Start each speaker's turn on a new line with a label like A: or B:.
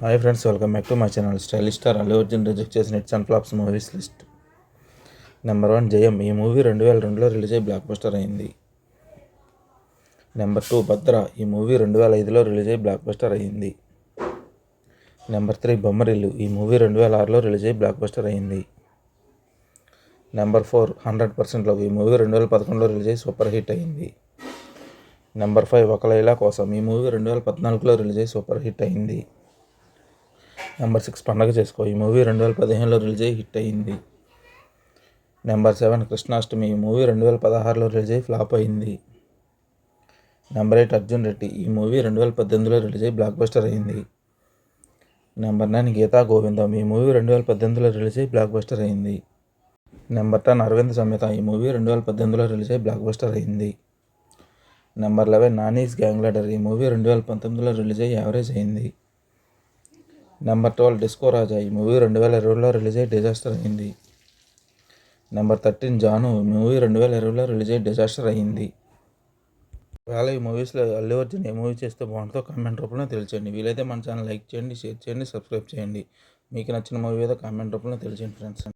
A: Hi friends welcome back to my channel. Stylish star Allu Arjun reject చేసిన hits and flops movies list. Number one Jayam. ఈ movie రెండు వేల రెండులో release అయ్యి blockbuster అయింది. Number two Bhadra. ఈ movie రెండు వేల ఐదులో రిలీజ్ అయ్యి బ్లాక్ బస్టర్ అయింది. Number three Bommarillu. ఈ మూవీ రెండు వేల ఆరులో రిలీజ్ అయ్యి బ్లాక్ బస్టర్ అయింది. Number four hundred percent love. ఈ మూవీ రెండు వేల పదకొండులో రిలీజ్ అయ్యి సూపర్ హిట్ అయింది. Number five Oka Laila Kosam. ఈ మూవీ రెండు వేల పద్నాలుగులో రిలీజ్ అయ్యి సూపర్ హిట్ అయింది. Number six Pandaga Chesko. ఈ మూవీ రెండు వేల పదిహేనులో రిలీజ్ అయ్యి హిట్ అయింది. నెంబర్ సెవెన్ కృష్ణాష్టమి ఈ మూవీ రెండు వేల పదహారులో రిలీజ్ అయ్యి ఫ్లాప్ అయింది. నెంబర్ ఎయిట్ అర్జున్ రెడ్డి ఈ మూవీ రెండు వేల పద్దెనిమిదిలో రిలీజ్ అయ్యి బ్లాక్ బస్టర్ అయింది. నెంబర్ నైన్ గీతా గోవిందం ఈ మూవీ రెండు వేల పద్దెనిమిదిలో రిలీజ్ అయ్యి బ్లాక్ బస్టర్ అయింది. నెంబర్ టెన్ అరవింద్ సమేత ఈ మూవీ రెండు వేల పద్దెనిమిదిలో రిలీజ్ అయ్యి బ్లాక్ బస్టర్ అయింది. Number eleven Nani's gang leader ఈ మూవీ రెండు వేల పంతొమ్మిదిలో రిలీజ్ అయ్యి యావరేజ్ అయింది. నెంబర్ ట్వెల్వ్ డిస్కో రాజా ఈ మూవీ రెండు వేల ఇరవైలో రిలీజ్ అయ్యి డిజాస్టర్ అయింది నెంబర్ థర్టీన్ జాను ఈ మూవీ రెండు వేల ఇరవైలో రిలీజ్ అయ్యి డిజాస్టర్ అయింది ఒకవేళ ఈ మూవీస్లో అల్లు అర్జున్ ఏ మూవీ చేస్తే బాగుంటుందో కామెంట్ రూపంలో తెలియచేయండి. వీలైతే మన ఛానల్ లైక్ చేయండి షేర్ చేయండి సబ్స్క్రైబ్ చేయండి. మీకు నచ్చిన మూవీ ఏదో కామెంట్ రూపంలో తెలియచేయండి ఫ్రెండ్స్